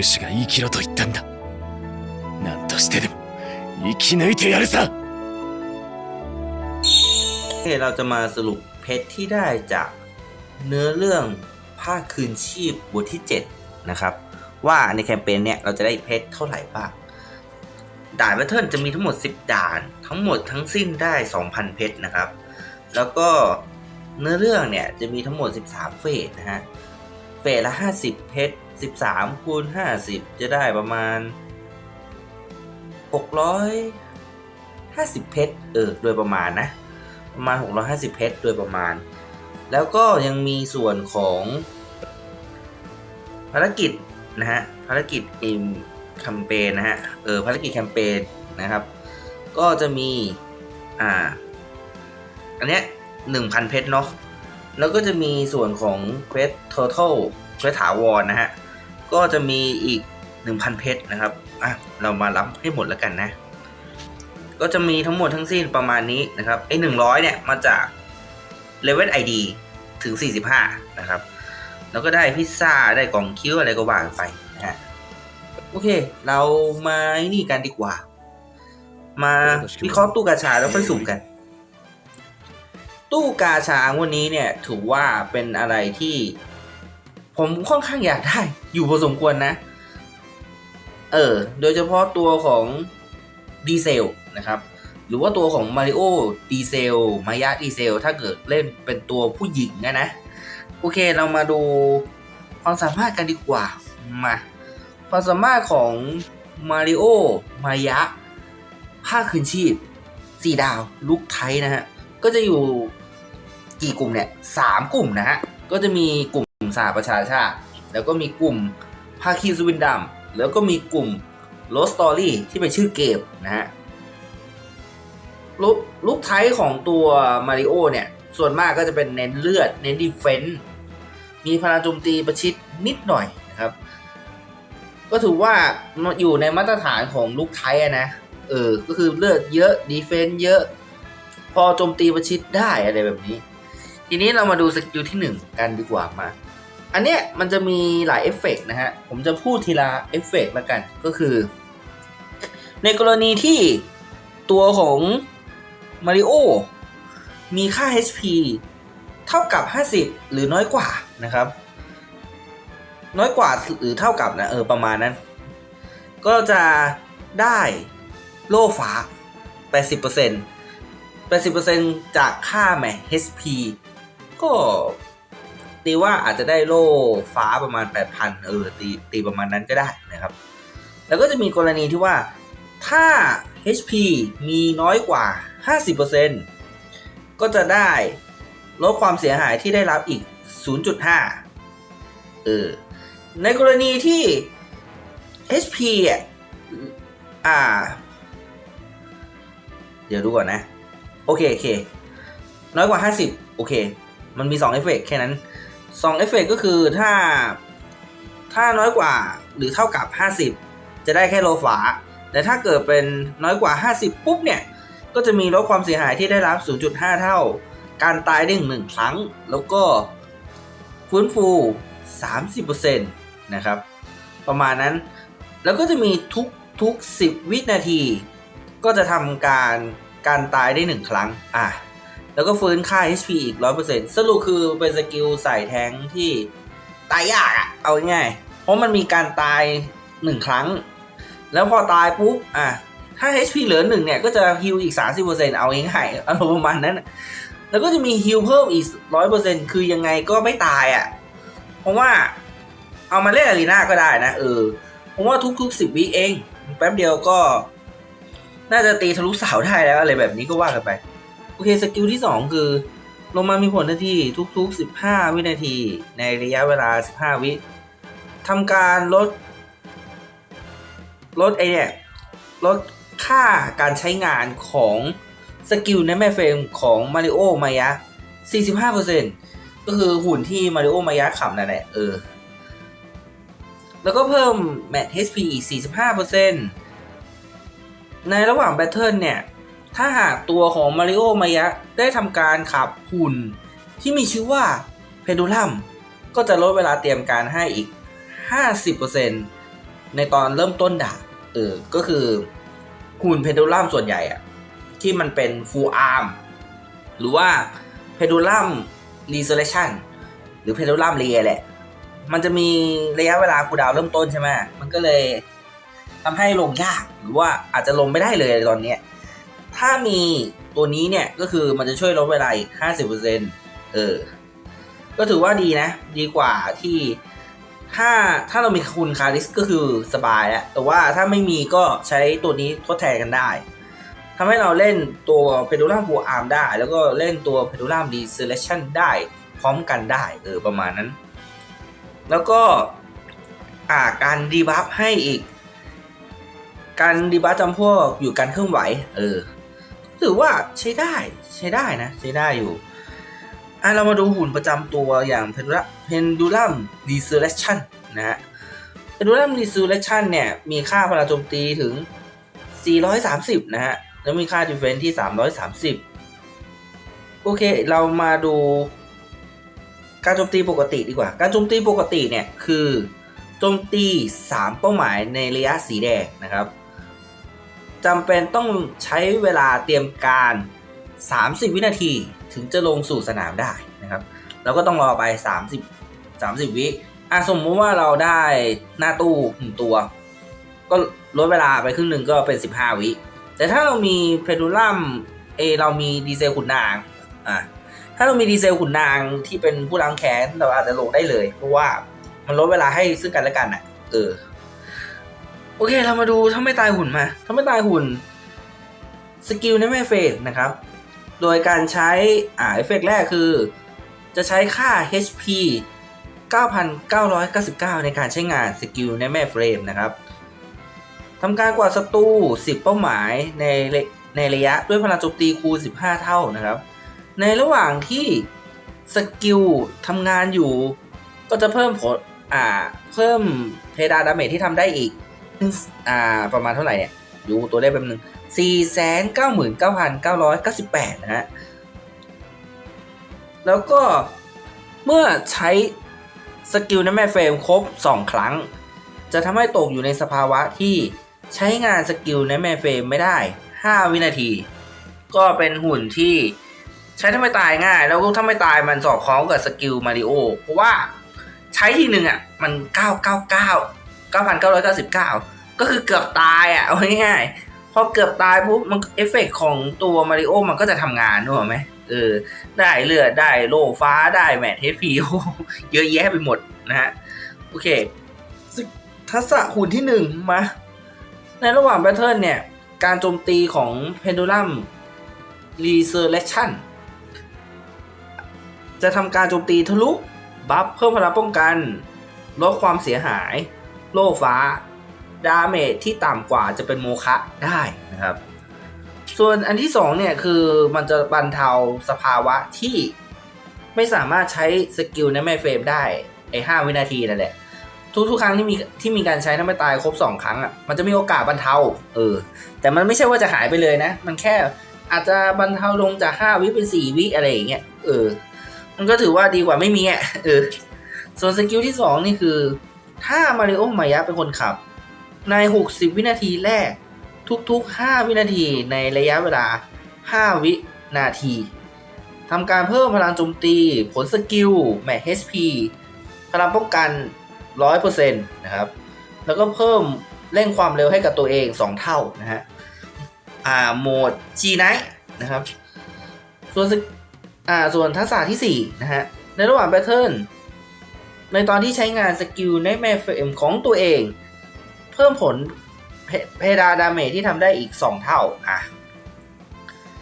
ルルーシュが生きろと言ったんだ何としてでも生き抜いてやるさ โอเคเราจะมาสรุปเพชรที่ได้จากเนื้อเรื่องภาคคืนชีพบทที่ 7 นะครับ ว่าในแคมเปญเนี่ยเราจะได้เพชรเท่าไหร่บ้าง ด่านแพทเทิร์นจะมีทั้งหมด 10 ด่าน ทั้งหมดทั้งสิ้นได้ 2,000 เพชรนะครับ แล้วก็เนื้อเรื่องเนี่ยจะมีทั้งหมด 13 เฟสนะฮะ เฟสละ 50 เพชร 13คูณ50 จะได้ประมาณ 650 เพชรเออโดยประมาณนะ ประมาณ 650 เพชรโดยประมาณ แล้วก็ยังมีส่วนของภารกิจนะฮะภารกิจอิมแคมเปญนะฮะเออภารกิจแคมเปญนะครับ ก็จะมีอ่าอันเนี้ย1,000เพชรเนาะแล้วก็จะมีส่วนของเควส total เควสถาวรนะฮะ ก็จะมีอีก 1,000 เพชรนะครับอะเรามารับให้หมดแล้วกันนะ ก็จะมีทั้งหมดทั้งสิ้นประมาณนี้นะครับไอ้หนึ่งร้อยเนี่ยมาจากเลเวลไอดีถึง 45 นะครับ แล้วก็ได้พิซซ่า ได้กล่องคิ้วอะไรก็ว่ากันไปนะฮะโอเค เรามานี่กันดีกว่า มาวิเคราะห์ตู้กาชาแล้วค่อยสุ่มกัน ตู้กาชางวันนี้เนี่ยถือว่าเป็นอะไรที่ ผมค่อนข้างอยากได้ อยู่พอสมควรนะ เออ โดยเฉพาะตัวของดีเซลนะครับ หรือว่าตัวของมาริโอดีเซล มายาดีเซล ถ้าเกิดเล่นเป็นตัวผู้หญิงนะนะ โอเคเรามาดูความสามารถกันดีกว่า มา ความสามารถของมาริโอมายะภาคคืนชีพสี่ดาวลุกไทยนะฮะ ก็จะอยู่กี่กลุ่มเนี่ยสามกลุ่มนะฮะ ก็จะมีกลุ่ม สหประชาชาติ แล้วก็มีกลุ่มภาคีสวินดัมแล้วก็มีกลุ่มโรสตอรี่ที่เป็นชื่อเกมนะฮะลุกลุกไทยของตัวมาริโอเนี่ย ส่วนมากก็จะเป็นเน้นเลือด เน้นดีเฟนส์มีพลังโจมตีประชิดนิดหน่อยนะครับ ก็ถือว่าอยู่ในมาตรฐานของลูกไทยนะ เออ ก็คือเลือดเยอะ ดีเฟนส์เยอะ พอโจมตีประชิดได้อะไรแบบนี้ ทีนี้เรามาดูสกิลที่ 1 กันดีกว่ามา อันเนี้ยมันจะมีหลายเอฟเฟกต์นะฮะ ผมจะพูดทีละเอฟเฟกต์แล้วกัน ก็คือ ในกรณีที่ตัวของมาริโอมีค่า HP เท่ากับ 50 หรือน้อยกว่านะครับ น้อยกว่าหรือเท่ากับนะเออประมาณนั้น ก็จะได้โล่ฟ้า 80% 80%จากค่าแหม HP ก็ ตีว่าอาจจะได้โล่ฟ้าประมาณ 8,000 เออตีตีประมาณนั้นก็ได้นะครับ แล้วก็จะมีกรณีที่ว่าถ้า HP มีน้อยกว่า 50%ก็จะได้ลดความเสียหายที่ได้รับอีก 0.5 เออ ในกรณีที่ HP อะอ่า เดี๋ยวดูก่อนนะ โอเค โอเค น้อยกว่า 50 โอเค มันมี 2 เอฟเฟกต์แค่นั้น 2เอฟเฟกต์ก็คือถ้า ถ้าน้อยกว่าหรือเท่ากับ 50 จะได้แค่โลฟ้าแต่ถ้าเกิดเป็นน้อยกว่า 50 ปุ๊บเนี่ย ก็จะมีลดความเสียหายที่ได้รับ 0.5 เท่า การตายได้หนึ่งครั้ง แล้วก็ฟื้นฟู 30%นะครับ ประมาณนั้น แล้วก็จะมีทุกทุก 10 วินาที ก็จะทำการการตายได้หนึ่งครั้ง อะ แล้วก็ฟื้นค่า HP อีก100%สรุปคือเป็นสกิลใส่แทงที่ตายยากอะเอาง่ายเพราะมันมีการตายหนึ่งครั้ง แล้วพอตายปุ๊บอะถ้า HP เหลือหนึ่งเนี่ยก็จะฮิลอีก 30%เอาง่ายๆอารมณ์ประมาณนั้น แล้วก็จะมีฮิลเพิ่มอีก100%คือยังไงก็ไม่ตายอะ เพราะว่าเอามาเล่นอารีนาก็ได้นะเออ เพราะว่าทุกๆ10วิเอง แป๊บเดียวก็ น่าจะตีทะลุเสาได้แล้วอะไรแบบนี้ก็ว่ากันไป เคสกิลที่ 2 คือลงมามีผลทันทีทุกๆ 15 วินาที ในระยะเวลา 15 วิทำการลด ลดไอเนี่ยลดค่าการใช้งานของสกิลในแม่เฟรมของมาริโอมายะ 45%ก็คือหุ่นที่มาริโอมายะขับนั่นแหละเออ แล้วก็เพิ่มแมท HP อีก 45%ในระหว่างแบทเทิลเนี่ย ถ้าหากตัวของมาริโอมายะได้ทำการขับหุ่น ที่มีชื่อว่าเพนดูลัมก็จะลดเวลาเตรียมการให้อีก 50%ในตอนเริ่มต้นดาเออ ก็คือหุ่นเพนดูลัมส่วนใหญ่อะที่มันเป็น full arm หรือว่า pendulum resurrection หรือ pendulum r e แหละ มันจะมีระยะเวลาคูดาวเริ่มต้นใช่ไหมมันก็เลยทำให้ลงยากหรือว่าอาจจะลงไม่ได้เลยตอนเนี้ย ถ้ามีตัวนี้เนี่ยก็คือมันจะช่วยลดเวลาอีก50%เออ ก็ถือว่าดีนะ ดีกว่าที่ถ้าถ้าเรามีคุณคาริสก็คือสบายแล้ว แต่ว่าถ้าไม่มีก็ใช้ตัวนี้ทดแทนกันได้ทำให้เราเล่นตัว Pendulum Full Arm ได้ แล้วก็เล่นตัว Pendulum Resurrection ได้พร้อมกันได้เออประมาณนั้น แล้วก็อ่าการดีบัฟให้อีก การดีบัฟจำพวกอยู่การเคลื่อนไหว เออ ถือว่าใช้ได้ใช้ได้นะ ใช้ได้อยู่อะเรามาดูหุ่นประจำตัวอย่าง Pendulum Pendulum Resurrection นะฮะ Pendulum Resurrection เนี่ย มีค่าพลังโจมตีถึง 430 นะฮะ แล้วมีค่า Defense ที่ 330 โอเค เรามาดู การโจมตีปกติดีกว่า การโจมตีปกติเนี่ย คือโจมตี 3 เป้าหมายในระยะสีแดงนะครับ จำเป็นต้องใช้เวลาเตรียมการ 30 วินาทีถึงจะลงสู่สนามได้นะครับเราก็ต้องรอไป 30 30 วิอะสมมุติว่าเราได้หน้าตู้หนึ่งตัว ก็ลดเวลาไปครึ่งหนึ่งก็เป็น 15 วิ แต่ถ้าเรามีเพดูลัมเอเรามีดีเซลขุนนางอะถ้าเรามีดีเซลขุนนางที่เป็นผู้ล้างแค้นเราอาจจะลงได้เลย เพราะว่ามันลดเวลาให้ซึ่งกันและกันอะเออ โอเคเรามาดูถ้าไม่ตายหุ่นมา ถ้าไม่ตายหุ่นสกิลในแม่เฟสนะครับ โดยการใช้อ่าเอฟเฟกต์แรกคือ จะใช้ค่า HP 9,999 ในการใช้งานสกิลในแม่เฟรมนะครับทำการกวาดศัตรู10 เป้าหมายในในระยะด้วยพลังโจมตีคูณ15 เท่านะครับ ในระหว่างที่สกิลทำงานอยู่ ก็จะเพิ่มผลอ่าเพิ่มเพดานดาเมจที่ทำได้อีก อ่าประมาณเท่าไหร่เนี่ยดูตัวเลขแป๊บนึง499,998นะฮะแล้วก็เมื่อใช้สกิลในแม่เฟรมครบ 2 ครั้ง จะทำให้ตกอยู่ในสภาวะที่ใช้งานสกิลในแม่เฟรมไม่ได้ 5 วินาที ก็เป็นหุ่นที่ใช้ทำไมตายง่าย แล้วก็ถ้าไม่ตายมันสอดคล้องกับสกิลมาริโอเพราะว่าใช้ทีหนึ่งอะมัน 999 9,999 ก็คือเกือบตายอะเอาง่ายๆพอเกือบตายปุ๊บมันเอฟเฟกของตัวมาริโอมันก็จะทำงานนึกออกไหมเออได้เลือดได้โล่ฟ้าได้แมทเฮดพีเยอะแยะไปหมดนะฮะ โอเค ทักษะหุ่นที่หนึ่งมา ในระหว่างแบทเทิลเนี่ย การโจมตีของ Pendulum Resurrection จะทำการโจมตีทะลุ บัฟเพิ่มพลังป้องกัน ลดความเสียหาย โล่ฟ้า ดาเมจที่ต่ำกว่าจะเป็นโมฆะได้นะครับ ส่วนอันที่สองเนี่ยคือมันจะบรรเทาสภาวะที่ไม่สามารถใช้สกิลในแม่เฟรมได้ไอ้ห้าวินาทีนั่นแหละ ทุกๆครั้งที่มีที่มีการใช้ถ้าไม่ตายครบสองครั้งอะมันจะมีโอกาสบรรเทาเออแต่มันไม่ใช่ว่าจะหายไปเลยนะ มันแค่อาจจะบรรเทาลงจากห้าวิเป็นสี่วิอะไรอย่างเงี้ยเออ มันก็ถือว่าดีกว่าไม่มีอะเออส่วนสกิลที่สองนี่คือ ถ้ามาริโอมายะเป็นคนขับ ใน 60 วินาทีแรก ทุกๆ 5 วินาทีในระยะเวลา 5 วินาทีทำการเพิ่มพลังโจมตี ผลสกิล แมท HP พลังป้องกัน 100%นะครับ แล้วก็เพิ่มเร่งความเร็วให้กับตัวเอง 2 เท่านะฮะ อ่า โหมด G Night นะครับ ส่วนสกอ่า ส่วนทักษะที่ 4 นะฮะ ในระหว่างแบทเทิล ในตอนที่ใช้งานสกิลในแม่เฟรมของตัวเอง เพิ่มผลเพเพดานดาเมจที่ทำได้อีก 2 เท่าอะ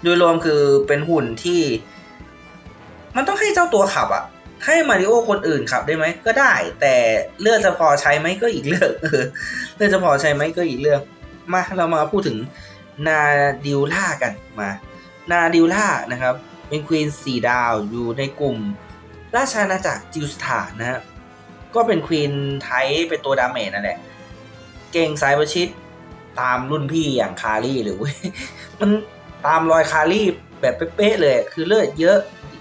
โดยรวมคือเป็นหุ่นที่ มันต้องให้เจ้าตัวขับอะให้มาริโอคนอื่นขับได้ไหมก็ได้ แต่เลือดจะพอใช้ไหมก็อีกเรื่องเออเลือดจะพอใช้ไหมก็อีกเรื่องมาเรามาพูดถึงนาดิวล่ากันมา นาดิวล่านะครับ เป็นควีนสี่ดาวอยู่ในกลุ่ม ราชาณาจักรจิวสถานนะฮะ ก็เป็นควีนไทเป็นตัวดาเมจนั่นแหละ เก่งสายประชิดตามรุ่นพี่อย่างคารี่หรือเว้ยมันตามรอยคารี่แบบเป๊ะๆเลย คือเลือดเยอะ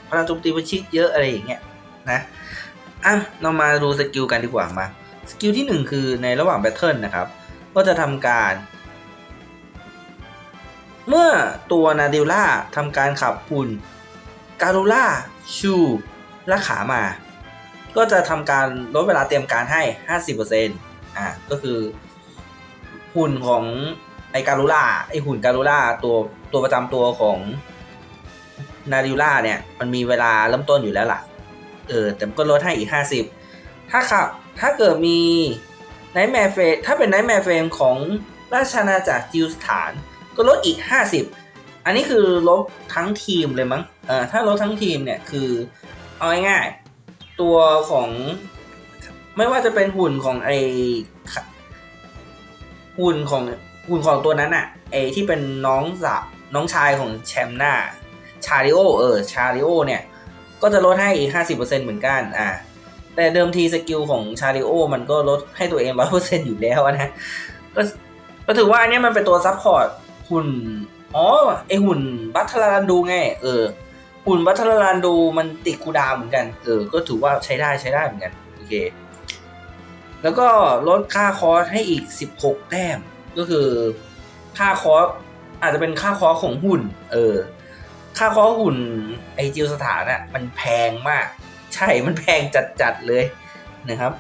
พลังโจมตีประชิดเยอะอะไรอย่างเงี้ยนะอะเรามาดูสกิลกันดีกว่ามาสกิลที่ 1 คือในระหว่างแบทเทิลนะครับ ก็จะทำการ เมื่อตัวนาดิลล่าทำการขับหุ่นการูล่าชูและขามา ก็จะทำการลดเวลาเตรียมการให้ 50%อะก็คือ หุ่นของไอการูล่าไอหุ่นการูล่าตัวตัวประจำตัวของนาดิล่าเนี่ย มันมีเวลาเริ่มต้นอยู่แล้วล่ะ เออ แต่ก็ลดให้อีก 50 ถ้าขับ ถ้าเกิดมีไนท์แมร์เฟถ้าเป็นไนท์แมร์เฟมของราชอาณาจักรจิวสถาน ก็ลดอีก 50 อันนี้คือลดทั้งทีมเลยมั้ง เออถ้าลดทั้งทีมเนี่ยคือเอาง่ายๆ ตัวของ ไม่ว่าจะเป็นหุ่นของไอหุ่นของหุ่นของตัวนั้นอะไอที่เป็นน้องสาวน้องชายของแชมป์หน้า ชาริโอเออชาริโอเนี่ย ก็จะลดให้อีก 50%เหมือนกันอ่าแต่เดิมทีสกิลของชาริโอมันก็ลดให้ตัวเอง100%อยู่แล้วนะก็ก็ถือว่าอันนี้มันเป็นตัวซับพอร์ตหุ่น อ๋อ ไอหุ่นบัตเทอร์ลันดูไง เออ หุ่นบัตเทอร์ลันดูมันติดคูลดาวน์เหมือนกัน เออ ก็ถือว่าใช้ได้ใช้ได้เหมือนกัน โอเค แล้วก็ลดค่าคอร์สให้อีก 16 แต้ม ก็คือค่าคอร์สอาจจะเป็นค่าคอร์สของหุ่น เออ ค่าคอร์สหุ่นไอจิวสถานอะมันแพงมาก ใช่ มันแพงจัดๆเลยนะครับ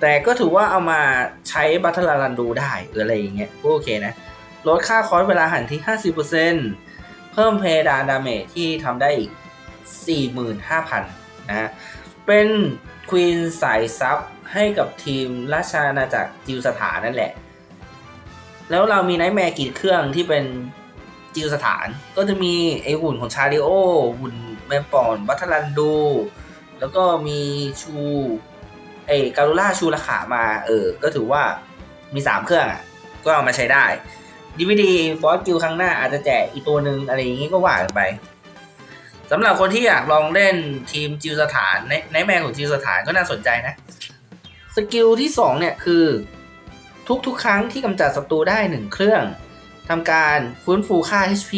แต่ก็ถือว่าเอามาใช้บัตเทอร์ลันดูได้หรืออะไรอย่างเงี้ยก็โอเคนะ ลดค่าคอร์สเวลาหันที่ 50% เพิ่มเพดานดาเมจที่ทำได้อีก 45,000 นะฮะ เป็นควีนสายซับให้กับทีมราชอาณาจักรจิวสถานนั่นแหละ แล้วเรามีไนท์แมร์กี่เครื่องที่เป็นจิวสถาน ก็จะมีไอหุ่นของชาริโอ หุ่นแมปปอนบัทลันดู แล้วก็มีชูไอการูล่าชูราขามา เออ ก็ถือว่ามีสามเครื่องอะ ก็เอามาใช้ได้ DVD ฟอสกิลครั้งหน้าอาจจะแจกอีกตัวหนึ่งอะไรอย่างงี้ก็ว่ากันไปสำหรับคนที่อยากลองเล่นทีมจิวสถานในในแมนของจิวสถานก็น่าสนใจนะ สกิลที่2เนี่ยคือ ทุกๆ ครั้งที่กำจัดศัตรูได้ 1 เครื่องทำการฟื้นฟูค่า HP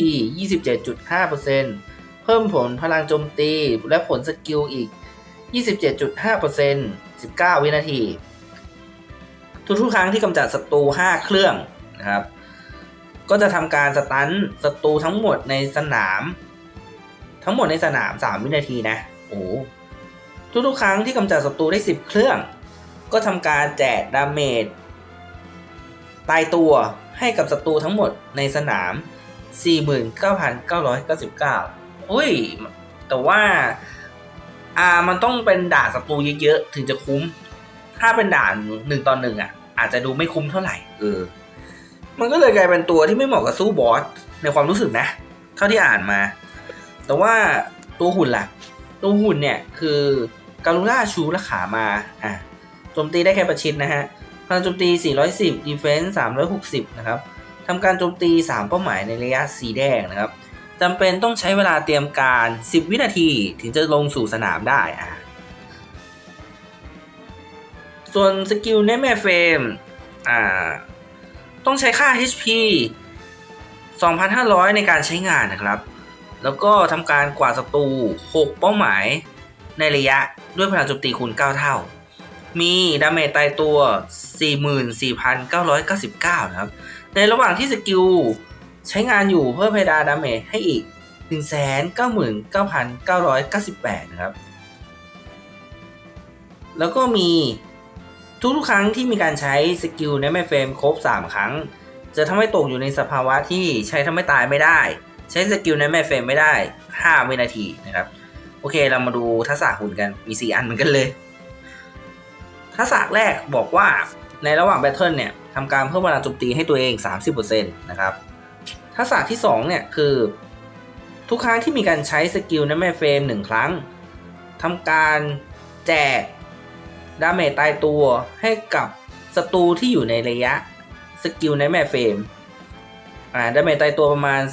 27.5%เพิ่มผลพลังโจมตีและผลสกิลอีก 27.5% 19 วินาที ทุกๆ ครั้งที่กำจัดศัตรู5 เครื่องนะครับ ก็จะทำการสตันศัตรูทั้งหมดในสนาม ทั้งหมดในสนาม 3 วินาทีนะโอ้ทุกๆครั้งที่กำจัดศัตรูได้ 10 เครื่อง ก็ทำการแจกดาเมจตายตัวให้กับศัตรูทั้งหมดในสนาม 49,999 อุ้ย แต่ว่า อ่า มันต้องเป็นด่านศัตรูเยอะๆ ถึงจะคุ้ม ถ้าเป็นด่านหนึ่งต่อหนึ่งอะ อาจจะดูไม่คุ้มเท่าไหร่ เออ มันก็เลยกลายเป็นตัวที่ไม่เหมาะกับสู้บอสในความรู้สึกนะ เท่าที่อ่านมา แต่ว่าตัวหุ่นล่ะ ตัวหุ่นเนี่ยคือการูล่าชูและขามาอะโจมตีได้แค่ประชิดนะฮะพลังโจมตี 410 defense 360 นะครับทำการโจมตี 3 เป้าหมายในระยะสีแดงนะครับจำเป็นต้องใช้เวลาเตรียมการ 10 วินาทีถึงจะลงสู่สนามได้อะส่วนสกิลในแม่เฟรมอ่า ต้องใช้ค่า HP 2,500 ในการใช้งานนะครับ แล้วก็ทำการกวาดศัตรู 6 เป้าหมายในระยะด้วยพลังโจมตีคูณ 9 เท่า มีดาเมจตายตัว 44,999 นะครับ ในระหว่างที่สกิลใช้งานอยู่เพิ่มเพดานดาเมจให้อีก 199,998 นะครับ แล้วก็มี ทุกๆครั้งที่มีการใช้สกิลในแม่เฟรมครบ 3 ครั้ง จะทำให้ตกอยู่ในสภาวะที่ใช้ทำให้ตายไม่ได้ ใช้สกิลในแม่เฟรมไม่ได้ 5 วินาทีนะครับ โอเคเรามาดูทักษะหุ่นกันมี 4 อันเหมือนกันเลยทักษะแรกบอกว่าในระหว่างแบทเทิลเนี่ยทำการเพิ่มพลังโจมตีให้ตัวเอง 30%นะครับทักษะที่2เนี่ยคือทุกครั้งที่มีการใช้สกิลในแม่เฟรม1 ครั้งทำการแจก ดาเมจตายตัวให้กับศัตรูที่อยู่ในระยะสกิลในแม่เฟรมอ่าดาเมจตายตัวประมาณ 39,999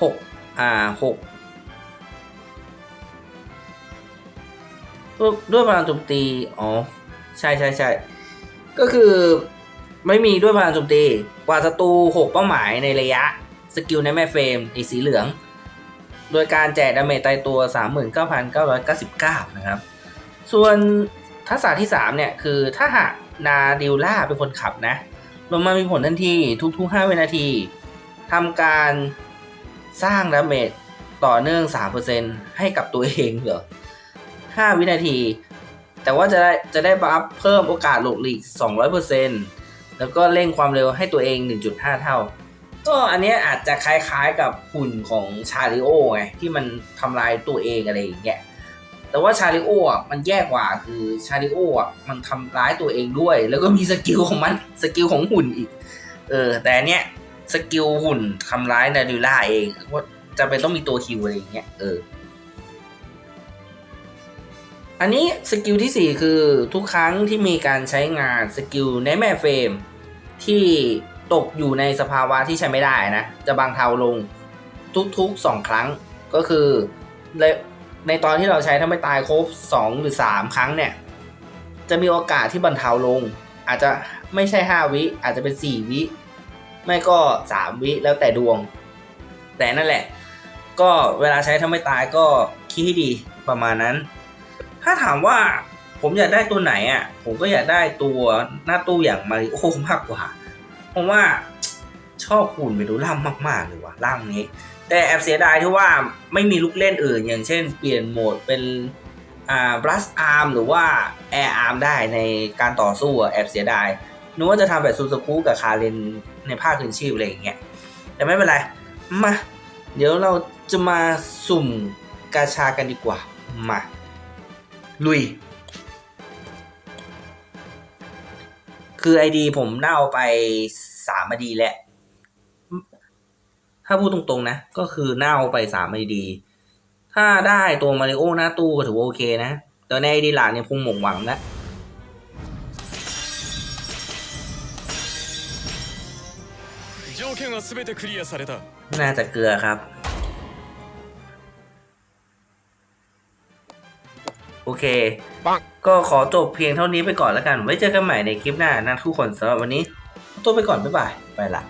6 อ่า 6 ด้วยด้วยพลังโจมตี อ๋อ ใช่ใช่ใช่ก็คือไม่มีด้วยพลังโจมตีกว่าศัตรู 6 เป้าหมายในระยะ สกิลในแม่เฟรมอีสีเหลือง โดยการแจกดาเมจตายตัว 39,999 นะครับ ส่วนทักษะที่ 3 เนี่ย คือถ้าหากนาดิลล่าเป็นคนขับนะลงมามีผลทันทีทุก ๆ 5 วินาทีทำการสร้างดาเมจต่อเนื่อง 3%ให้กับตัวเองเหรอ 5 วินาที แต่ว่าจะได้จะได้บัฟเพิ่มโอกาสหลบหลีก 200%แล้วก็เร่งความเร็วให้ตัวเอง 1.5 เท่า ก็อันเนี้ยอาจจะคล้ายๆกับหุ่นของชาริโอไงที่มันทำลายตัวเองอะไรอย่างเงี้ยแต่ว่าชาริโออะมันแย่กว่าคือชาริโออะมันทำร้ายตัวเองด้วย แล้วก็มีสกิลของมันสกิลของหุ่นอีกเออแต่อันเนี้ยสกิลหุ่นทำร้ายนาดิล่าเองว่าจะเป็นต้องมีตัวคิวอะไรอย่างเงี้ยเอออันนี้สกิลที่ 4 คือทุกครั้งที่มีการใช้งานสกิลในแม่เฟรมที่ ตกอยู่ในสภาวะที่ใช้ไม่ได้นะ จะบางเทาลงทุกๆ 2 ครั้งก็คือในในตอนที่เราใช้ถ้าไม่ตายครบ 2 หรือ 3 ครั้งเนี่ย จะมีโอกาสที่บรรเทาลง อาจจะไม่ใช่ 5 วิ อาจจะเป็น 4 วิ ไม่ก็ 3 วิแล้วแต่ดวง แต่นั่นแหละ ก็เวลาใช้ถ้าไม่ตายก็คิดให้ดีประมาณนั้น ถ้าถามว่าผมอยากได้ตัวไหนอะ ผมก็อยากได้ตัวหน้าตู้อย่างมาริโอมากกว่า เพราะว่าชอบหุ่นเมดูล่ามมาก ๆ เลยว่ะร่างนี้ แต่แอบเสียดายที่ว่าไม่มีลูกเล่นอื่น อย่างเช่นเปลี่ยนโหมดเป็นอ่าบลัสอาร์มหรือว่าแอร์อาร์มได้ในการต่อสู้อะแอบเสียดายนึกว่าจะทำแบบซูซูคุกับคาเรนในภาคคืนชีพอะไรอย่างเงี้ยแต่ไม่เป็นไร มา เดี๋ยวเราจะมาสุ่มกาชากันดีกว่า มา ลุย คือไอดีผมเน่าไป สามดีแหละ ถ้าพูดตรงๆนะ ก็คือเน่าไปสามดี ถ้าได้ตัวมาริโอหน้าตู้ก็ถือว่าโอเคนะ แต่ในดีหลาเนี่ยพุ่งหมงหวังแล้วน่าจะเกลือครับ โอเค ก็ขอจบเพียงเท่านี้ไปก่อนแล้วกัน ไว้เจอกันใหม่ในคลิปหน้านะทุกคนสำหรับวันนี้ ตัวไปก่อนบ๊ายบายไปละ